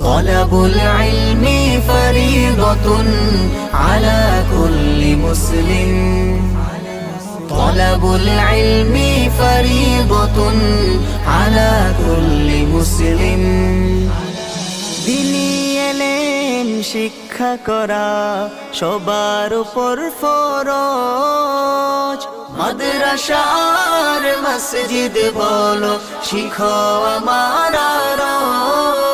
طلب العلم فريضة على كل مسلم طلب العلم فريضة على كل مسلم দিনী এলেম শিক্ষা করা সবার উপর ফরজ মাদ্রাসার মসজিদ বলো শিখো আমার রোজ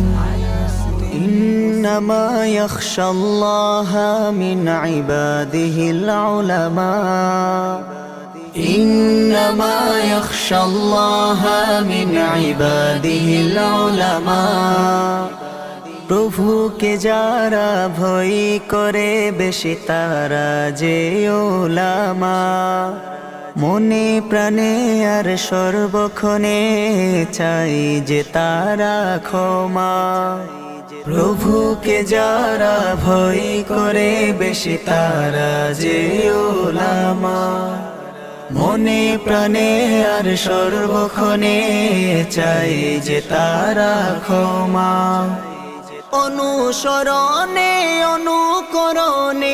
إنما يخشى الله من عباده العلماء إنما يخشى الله من عباده العلماء প্রভুকে যারা ভয় করে বেশি তারা যে ওলামা মনে প্রাণে আর সর্বক্ষণে চাই যে তারা ক্ষমা প্রভুকে যারা ভয় করে বেশি তারা যে ওলামা। মনে প্রাণে আর সর্বক্ষণে চাই যে তারা ক্ষমা। অনুসরণে, অনুকরণে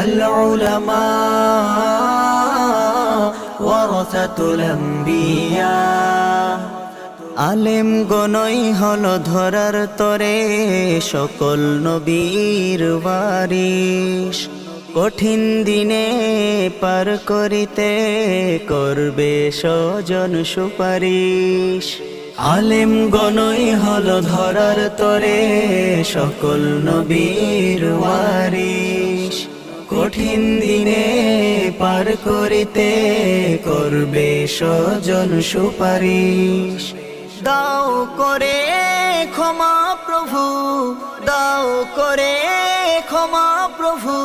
العلماء ورثة الأنبياء আলেম গনই হল ধরার তরে সকল নবীর বারিশ কঠিন দিনে পার করিতে করবে স্বজন সুপারিশ আলেম গনই হল ধরার তরে সকল নবীর ওয়ারিশ কঠিন দিনে পার করিতে করবে স্বজন সুপারিশ। দাও করে ক্ষমা প্রভু, দাও করে ক্ষমা প্রভু,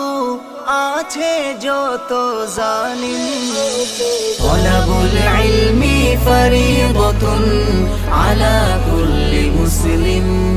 আছে যত জালিম। তলাবুল ইলমি ফরিবতুন আলা কুল্লি মুসলিম।